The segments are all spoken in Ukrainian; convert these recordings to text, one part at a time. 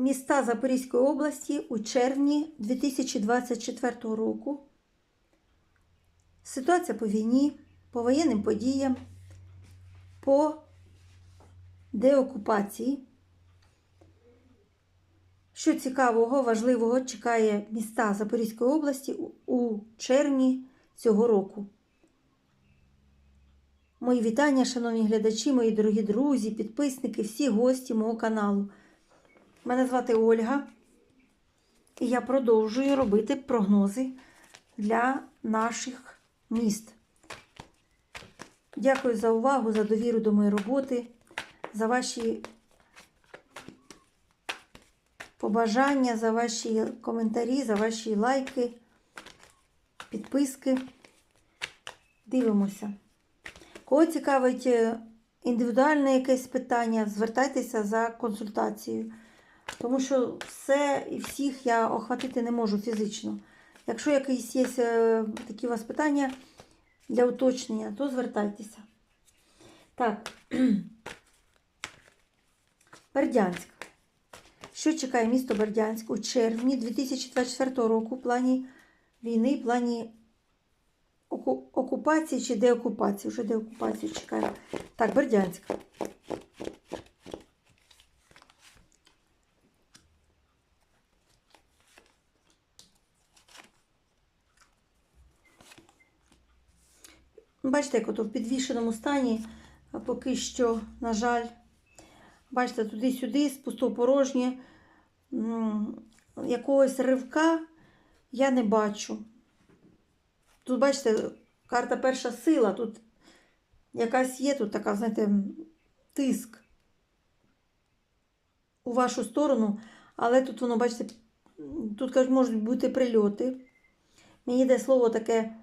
Міста Запорізької області у червні 2024 року. Ситуація по війні, по воєнним подіям, по деокупації. Що цікавого, важливого чекає міста Запорізької області у- червні цього року. Мої вітання, шановні глядачі, мої дорогі друзі, підписники, всі гості мого каналу. Мене звати Ольга, і я продовжую робити прогнози для наших міст. Дякую за увагу, за довіру до моєї роботи, за ваші побажання, за ваші коментарі, за ваші лайки, підписки. Дивимося. Кого цікавить е, індивідуальне якесь питання, звертайтеся за консультацією. Тому що все і всіх я охватити не можу фізично. Якщо якісь є е, такі у вас питання для уточнення, то звертайтеся. Так. Бердянськ. Що чекає місто Бердянськ у червні 2024 року в плані війни, в плані оку- окупації чи деокупації? Вже деокупацію чекає. Так, Бердянськ. Бачите, як ото в підвішеному стані, поки що, на жаль, бачите, туди-сюди, з пустопорожнє, якогось ривка я не бачу. Тут, бачите, карта перша сила, тут якась є, тут така, знаєте, тиск у вашу сторону, але тут воно, бачите, тут можуть бути прильоти. Мені йде слово таке,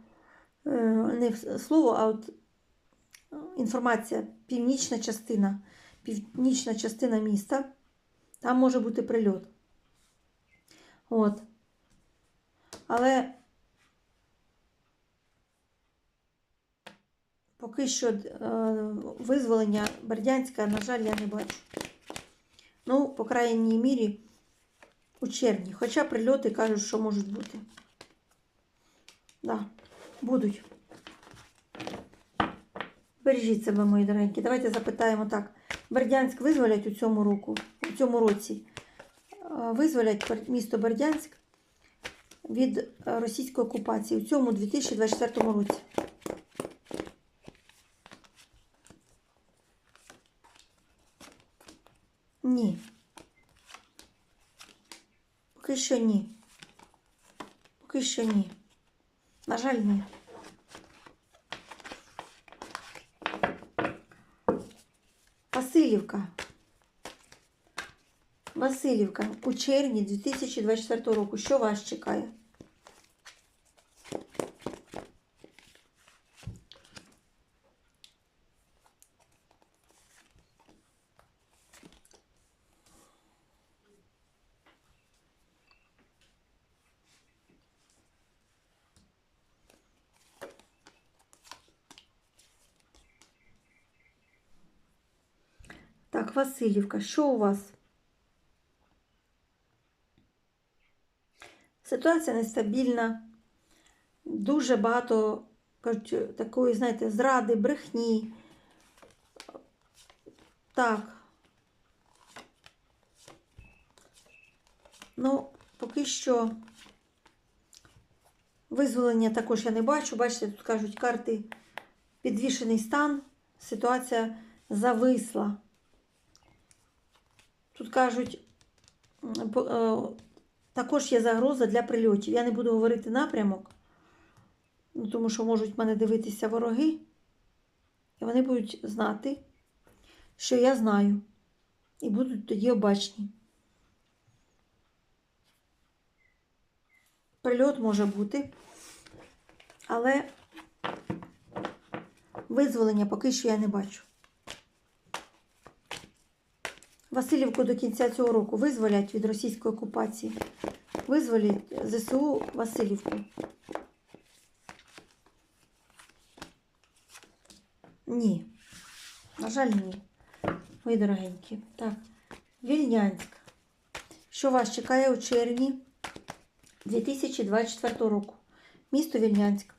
не в- слово, а от е, інформація, північна частина, північна частина міста, там може бути прильот. От. Але поки що е, визволення Бердянська, на жаль, я не бачу. Ну, по крайній мірі, у червні. Хоча прильоти кажуть, що можуть бути. Да, будуть. Бережіть себе, мої дорогенькі. Давайте запитаємо так. Бердянськ визволять у цьому року, у цьому році. Визволять місто Бердянськ від російської окупації у цьому 2024 році. Ні. Поки що ні. Поки що ні. На жаль, ні. Васильівка. Васильівка у червні 2024 року. Що вас чекає? Васильівка, що у вас? Ситуація нестабільна. Дуже багато кажуть, такої, знаєте, зради, брехні. Так. Ну, поки що визволення також я не бачу. Бачите, тут кажуть карти підвішений стан, ситуація зависла. Тут кажуть, е, також є загроза для прильотів. Я не буду говорити напрямок, ну, тому що можуть мене дивитися вороги, і вони будуть знати, що я знаю, і будуть тоді обачні. Прильот може бути, але визволення поки що я не бачу. Васильівку до кінця цього року визволять від російської окупації. Визволять ЗСУ Васильівку. Ні. На жаль, ні. Мої дорогенькі. Так, Вільнянськ. Що вас чекає у червні 2024 року? Місто Вільнянськ.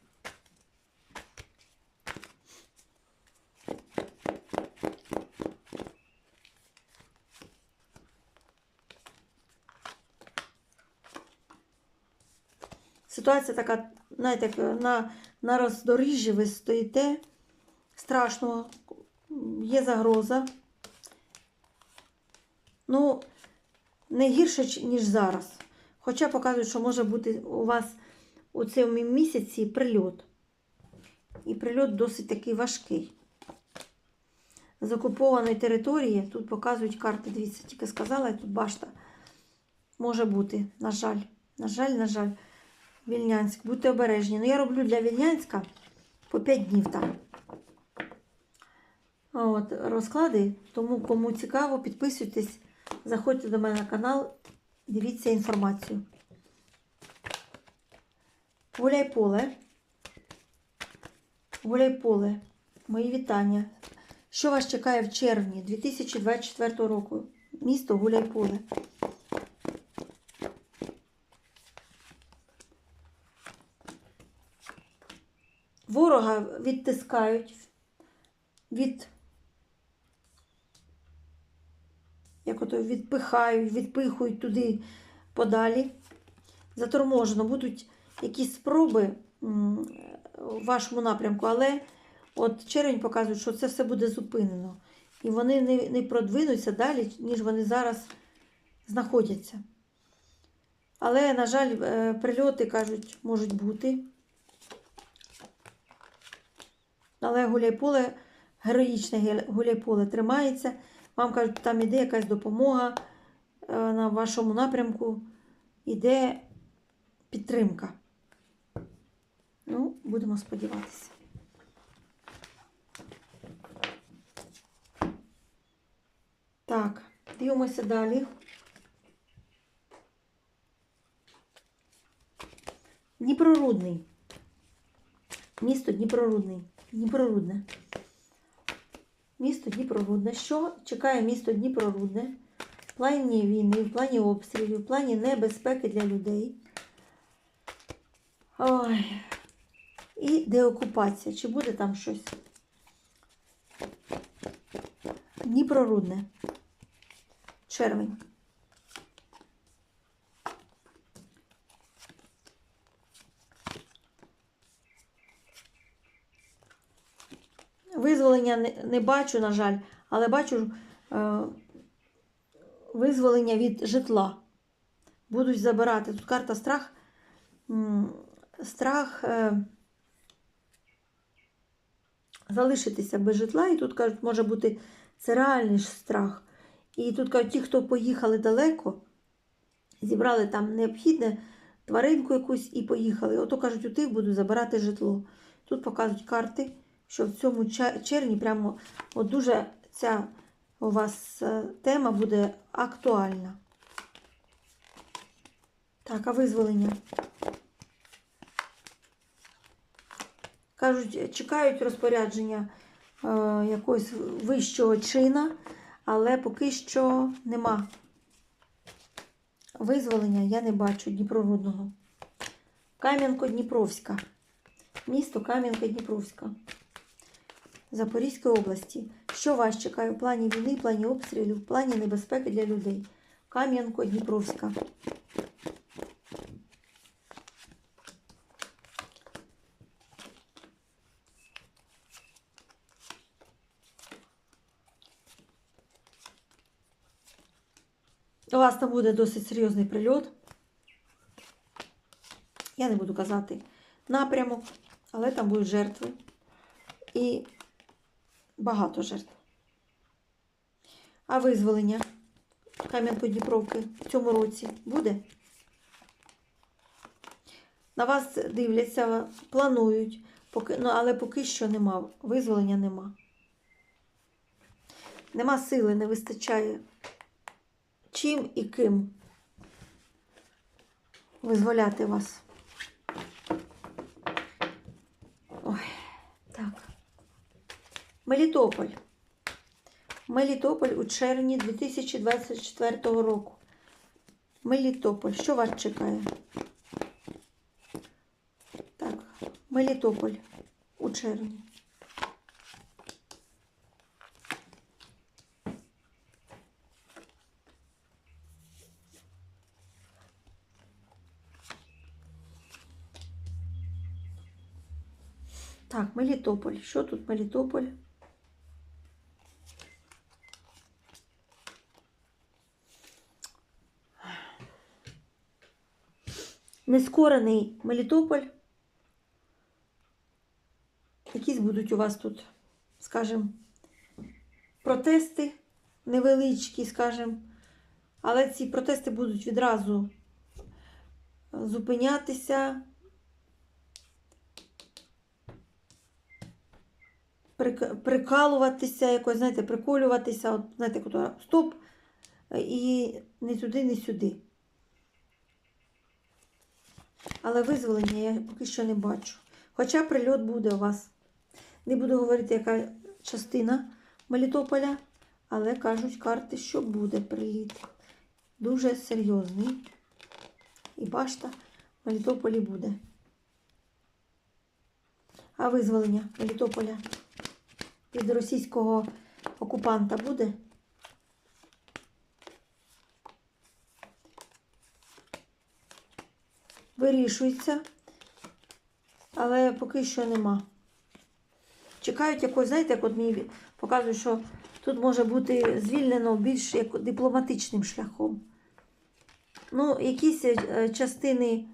Ситуація така, знаєте, як на, на роздоріжжі ви стоїте. Страшно, є загроза. Ну, не гірше, ніж зараз. Хоча показують, що може бути у вас у цьому місяці прильот. І прильот досить такий важкий. З окупованої території, тут показують карти, дивіться, тільки сказала, і тут башта. Може бути, на жаль. На жаль, на жаль. Вільнянськ, будьте обережні. Ну, я роблю для Вільнянська по 5 днів там. От, розклади. Тому, кому цікаво, підписуйтесь, заходьте до мене на канал, дивіться інформацію. Гуляйполе. Гуляйполе. Мої вітання. Що вас чекає в червні 2024 року? Місто Гуляйполе. Ворога відтискають від як ото відпихають, відпихують туди подалі. Заторможено будуть якісь спроби в вашому напрямку, але от червень показує, що це все буде зупинено. І вони не, не продвинуться далі, ніж вони зараз знаходяться. Але, на жаль, е, прильоти, кажуть, можуть бути. Але гуляйполе, героїчне гуляйполе тримається. Вам кажуть, там іде якась допомога е, на вашому напрямку, іде підтримка. Ну, будемо сподіватися. Так, дивимося далі. Дніпрорудний. Місто Дніпрорудний. Дніпрорудне. Місто Дніпрорудне. Що чекає місто Дніпрорудне в плані війни, в плані обстрілів, в плані небезпеки для людей? Ой. І деокупація. Чи буде там щось? Дніпрорудне. Червень. Визволення не, не бачу, на жаль, але бачу е, визволення від житла. Будуть забирати. Тут карта страх. Страх е, залишитися без житла. І тут кажуть, може бути це реальний ж страх. І тут кажуть, ті, хто поїхали далеко, зібрали там необхідне тваринку якусь і поїхали. Ото кажуть, у тих будуть забирати житло. Тут показують карти, що в цьому червні прямо от дуже ця у вас е, тема буде актуальна. Так, а визволення? Кажуть, чекають розпорядження е, якогось вищого чина, але поки що нема. Визволення я не бачу Дніпрорудного. Кам'янко-Дніпровська. Місто Кам'янка-Дніпровська. Запорізької області. Що вас чекає в плані війни, в плані обстрілів, в плані небезпеки для людей? Кам'янко-Дніпровська. У вас там буде досить серйозний прильот. Я не буду казати напрямок, але там будуть жертви. І багато жертв. А визволення Кам'янко-Дніпровки в цьому році буде? На вас дивляться, планують, поки, ну, але поки що нема. Визволення нема. Нема сили, не вистачає. Чим і ким визволяти вас? Ой, так. Мелітополь. Мелітополь у червні 2024 року. Мелітополь. Що вас чекає? Так, Мелітополь у червні. Так, Мелітополь. Що тут Мелітополь? Нескорений Мелітополь. Якісь будуть у вас тут, скажімо, протести невеличкі, скажімо. Але ці протести будуть відразу зупинятися. прикалуватися, якось, знаєте, приколюватися, от, знаєте, стоп, і не туди, не сюди. Але визволення я поки що не бачу. Хоча прильот буде у вас. Не буду говорити, яка частина Мелітополя, але кажуть карти, що буде приліт. Дуже серйозний. І башта в Мелітополі буде. А визволення Мелітополя від російського окупанта буде? Вирішується, але поки що нема. Чекають якось, знаєте, як от мені показують, що тут може бути звільнено більш як дипломатичним шляхом. Ну, якісь е, частини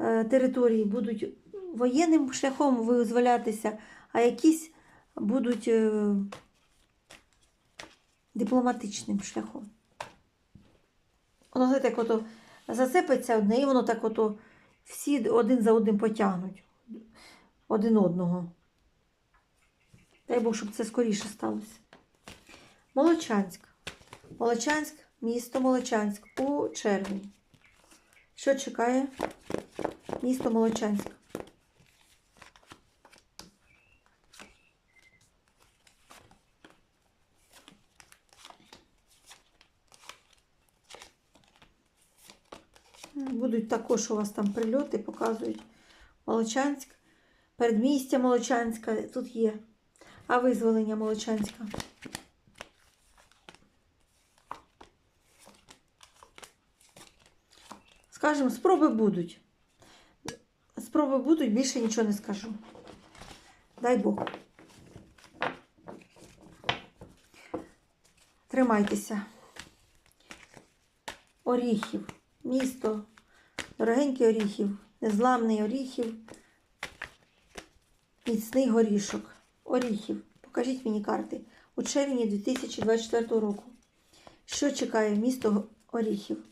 е, території будуть воєнним шляхом визволятися, а якісь будуть е, дипломатичним шляхом. Воно знаєте, як ото зацепиться одне, і воно так ото всі один за одним потягнуть один одного. Дай Бог, щоб це скоріше сталося. Молочанськ. Молочанськ, місто Молочанськ у червні. Що чекає місто Молочанськ? Будуть також у вас там прильоти, показують Молочанськ, передмістя Молочанська тут є. А визволення Молочанська. Скажемо, спроби будуть. Спроби будуть, більше нічого не скажу. Дай Бог. Тримайтеся. Оріхів. Місто. Дорогенький оріхів. Незламний оріхів. Міцний горішок. Оріхів. Покажіть мені карти. У червні 2024 року. Що чекає місто Оріхів?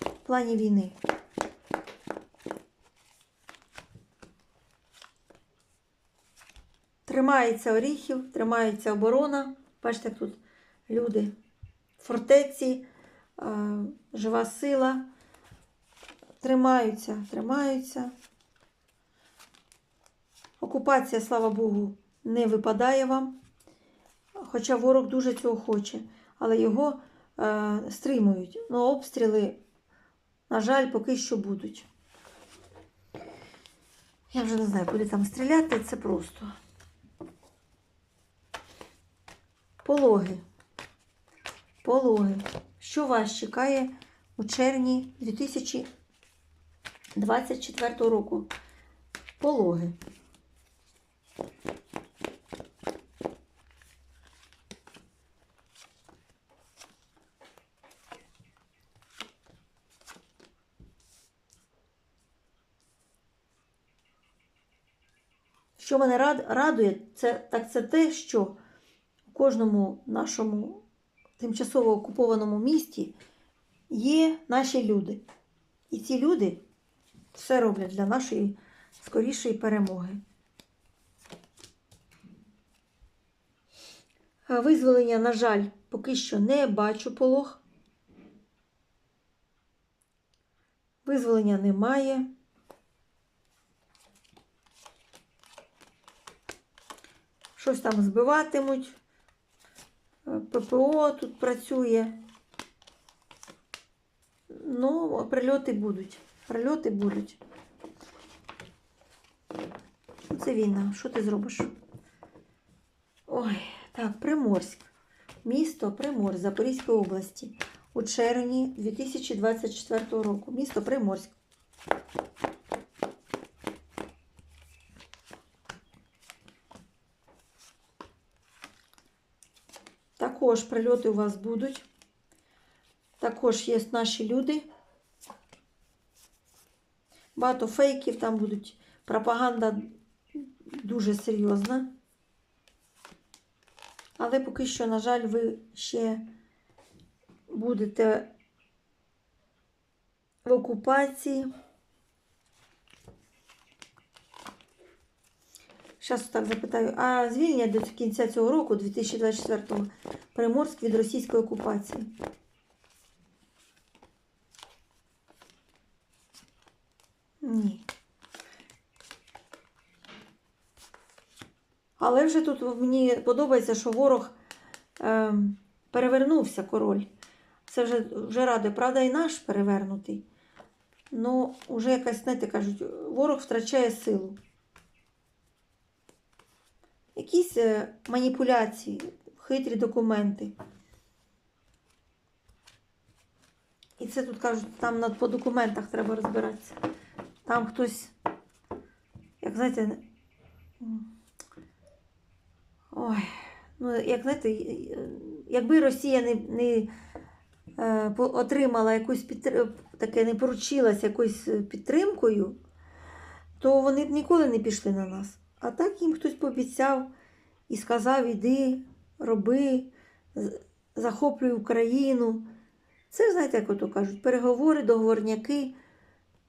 В плані війни. Тримається Оріхів, тримається оборона. Бачите, як тут люди фортеці, жива сила. Тримаються, тримаються. Окупація, слава Богу, не випадає вам. Хоча ворог дуже цього хоче, але його е, стримують. Ну, обстріли, на жаль, поки що будуть. Я вже не знаю, куди там стріляти, це просто. Пологи. Пологи. Що вас чекає у червні 2024 року? Пологи. Що мене рад, радує, це, так це те, що у кожному нашому тимчасово окупованому місті є наші люди. І ці люди все роблять для нашої скорішої перемоги. Визволення, на жаль, поки що не бачу полог. Визволення немає. Щось там збиватимуть. Е, ППО тут працює. Ну, прильоти будуть. Прильоти будуть. Це війна. Що ти зробиш? Ой, так, Приморськ. Місто Приморськ Запорізької області. У червні 2024 року. Місто Приморськ. Також прильоти у вас будуть. Також є наші люди. Багато фейків, там будуть пропаганда дуже серйозна. Але поки що, на жаль, ви ще будете в окупації. Зараз так запитаю, а звільнення до кінця цього року, 2024-го, Приморськ від російської окупації? Ні. Але вже тут мені подобається, що ворог е, перевернувся король. Це вже, вже радий. Правда, і наш перевернутий. Ну, вже якась, знаєте, кажуть, ворог втрачає силу. Якісь е, маніпуляції, хитрі документи. І це тут кажуть, там по документах треба розбиратися. Там хтось, як знаєте, ой, ну, як знаєте, якби Росія не, не е, отримала якусь підтр... таке, не поручилася якоюсь е, підтримкою, то вони б ніколи не пішли на нас. А так їм хтось пообіцяв і сказав: іди, роби, захоплюй Україну. Це, знаєте, як ото кажуть, переговори, договорняки.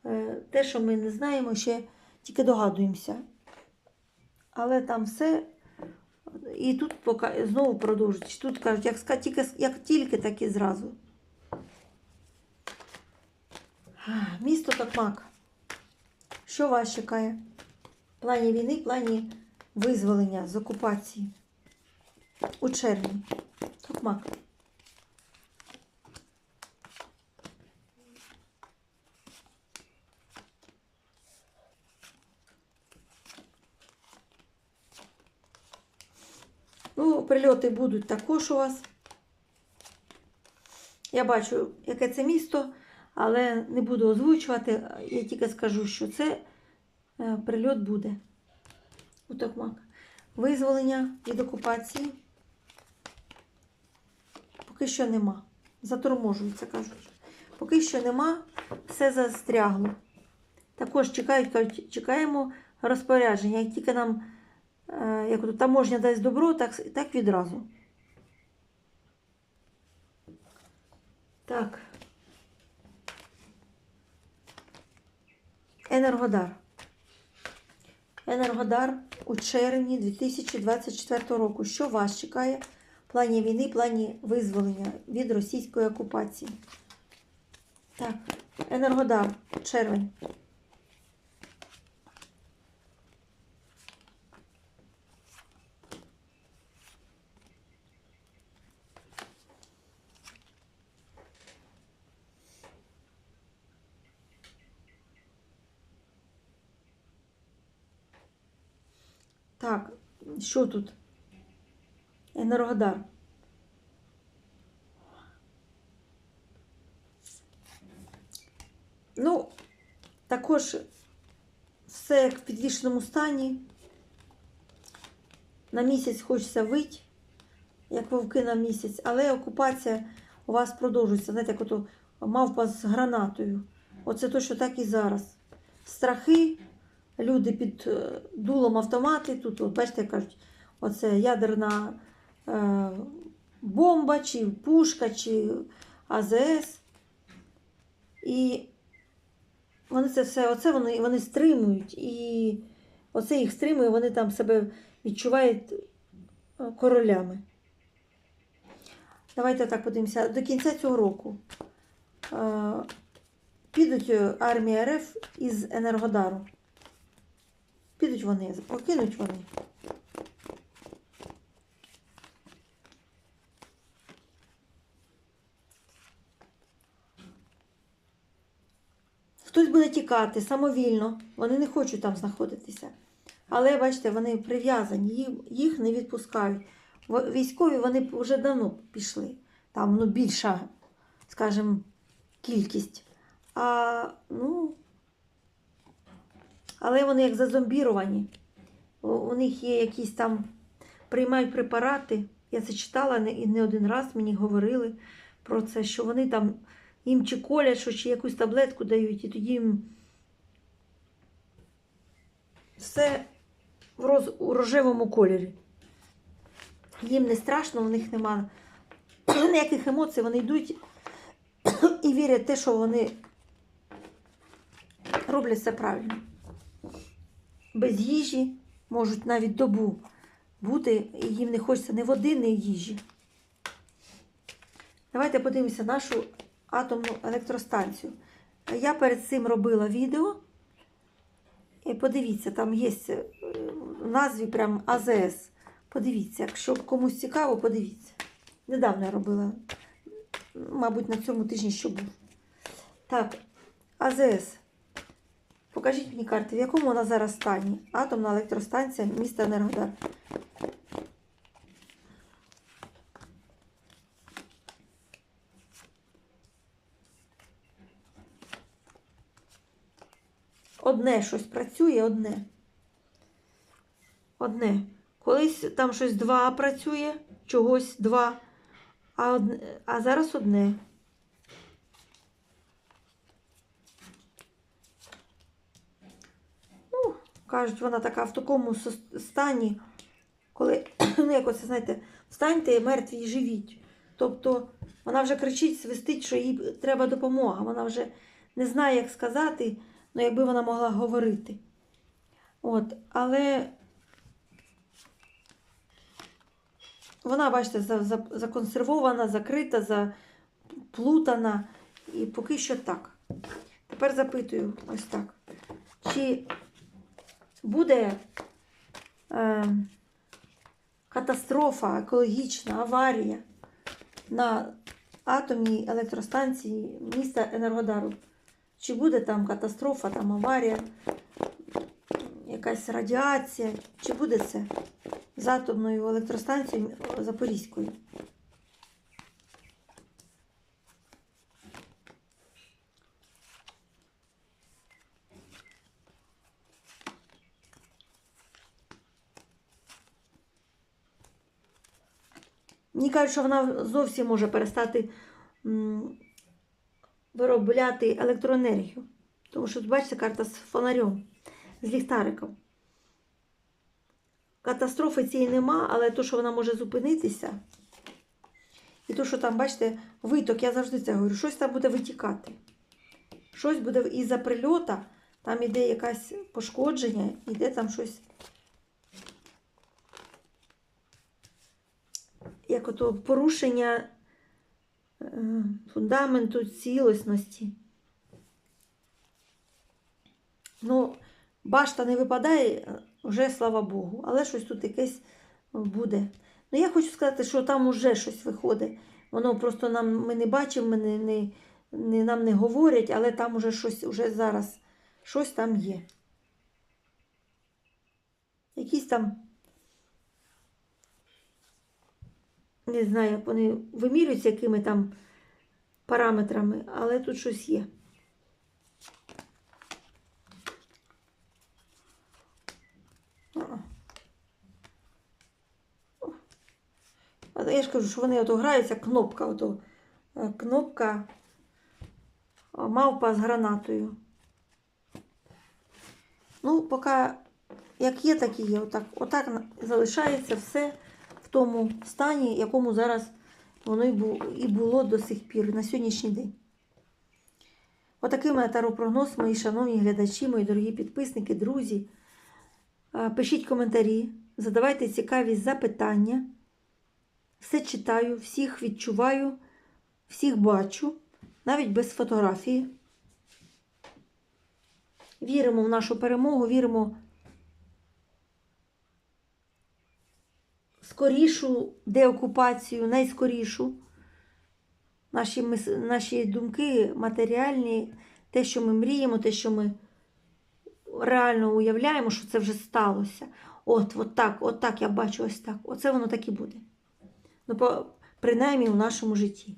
Е, Те, що ми не знаємо, ще тільки догадуємося. Але там все. І тут пока, знову продовжують. Тут кажуть, як, тільки, як тільки, так і зразу. Місто Токмак. Що вас чекає? В плані війни, в плані визволення з окупації у червні. Токмак. Ну, прильоти будуть також у вас. Я бачу, яке це місто, але не буду озвучувати. Я тільки скажу, що це е, прильот буде у Токмак. Визволення від окупації поки що нема. Заторможується, кажуть. Поки що нема, все застрягло. Також чекають, кажуть, чекаємо розпорядження. Як тільки нам як ото, таможня дасть добро, так, так відразу. Так. Енергодар. Енергодар у червні 2024 року. Що вас чекає в плані війни, в плані визволення від російської окупації? Так, Енергодар, червень. Так, що тут? Енергодар. Ну, також все як в підвішеному стані. На місяць хочеться вити, як вовки на місяць, але окупація у вас продовжується. Знаєте, як ото мавпа з гранатою. Оце то, що так і зараз. Страхи, люди під е, дулом автомати. Тут, от, бачите, кажуть, оце ядерна е, бомба, чи пушка, чи АЗС. І вони це все, оце вони, вони стримують. І оце їх стримує, вони там себе відчувають е, королями. Давайте так подивимося. До кінця цього року е, підуть е, армія РФ із Енергодару. Підуть вони, покинуть вони. хтось буде тікати самовільно, вони не хочуть там знаходитися. Але бачите, вони прив'язані, їх не відпускають. Військові вони вже давно пішли. Там ну, більша, скажімо, кількість. А, ну, але вони як зазомбіровані. У, них є якісь там приймають препарати. Я це читала і не один раз мені говорили про це, що вони там їм чи колять, що чи якусь таблетку дають, і тоді їм все в роз, у рожевому кольорі. Їм не страшно, у них нема ніяких емоцій, вони йдуть і вірять в те, що вони роблять все правильно. Без їжі можуть навіть добу бути, і їм не хочеться ні води, ні їжі. Давайте подивимося нашу атомну електростанцію. Я перед цим робила відео. І подивіться, там є е, в назві прям АЗС. Подивіться, якщо комусь цікаво, подивіться. Недавно я робила, мабуть, на цьому тижні що був. Так, АЗС. Покажіть мені карти, в якому вона зараз стані? Атомна електростанція міста Енергодар. Одне щось працює, одне. Одне. Колись там щось два працює, чогось два, а, одне, а зараз одне. Ну, кажуть, вона така в такому стані, коли, ну, як оце, знаєте, встаньте, мертві і живіть. Тобто вона вже кричить, свистить, що їй треба допомога. Вона вже не знає, як сказати, ну, якби вона могла говорити. От, але вона, бачите, за- за- законсервована, закрита, заплутана. І поки що так. Тепер запитую ось так. Чи буде е, катастрофа, екологічна аварія на атомній електростанції міста Енергодару? Чи буде там катастрофа, там аварія, якась радіація? Чи буде це з атомною електростанцією Запорізькою? Мені кажуть, що вона зовсім може перестати виробляти електроенергію. Тому що бачите, карта з фонарем, з ліхтариком. Катастрофи цієї нема, але то, що вона може зупинитися, і то, що там, бачите, виток, я завжди це говорю, щось там буде витікати. Щось буде із-за прильота, там іде якесь пошкодження, іде там щось. Як ото порушення е, фундаменту цілісності. Ну, башта не випадає, вже слава Богу, але щось тут якесь буде. Ну, я хочу сказати, що там уже щось виходить. Воно просто нам ми не бачимо, ми не, не, не, нам не говорять, але там уже щось уже зараз щось там є. Якісь там, не знаю, як вони вимірюються якими там параметрами, але тут щось є. Я ж кажу, що вони ото граються, кнопка, ото, е, кнопка мавпа з гранатою. Ну, поки як є, так і є. Отак, отак залишається все тому стані, якому зараз воно і було до сих пір, на сьогоднішній день. Отакий мене таропрогноз, мої шановні глядачі, мої дорогі підписники, друзі. Е, Пишіть коментарі, задавайте цікаві запитання. Все читаю, всіх відчуваю, всіх бачу, навіть без фотографії. Віримо в нашу перемогу, віримо скорішу деокупацію, найскорішу. Наші, наші думки матеріальні те, що ми мріємо, те, що ми реально уявляємо, що це вже сталося. От, от так, от так я бачу ось так. Оце воно так і буде. Ну, по, принаймні у нашому житті.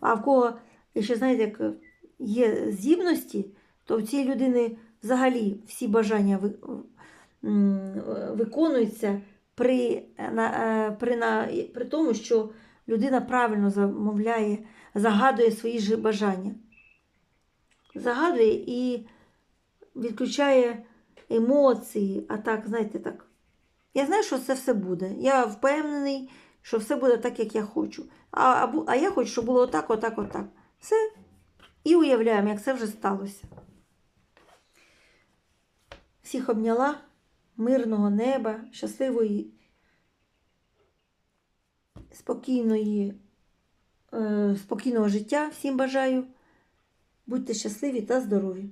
А в кого, якщо знаєте, як є здібності, то в цієї людини взагалі всі бажання ви, виконуються при, на, е, при, на, при тому, що людина правильно замовляє, загадує свої ж бажання. Загадує і відключає емоції, а так, знаєте, так. Я знаю, що це все буде. Я впевнений, що все буде так, як я хочу. А, а, а я хочу, щоб було отак, отак, отак. Все. І уявляємо, як це вже сталося. Всіх обняла, мирного неба, щасливої, спокійної, е, спокійного життя. Всім бажаю. Будьте щасливі та здорові!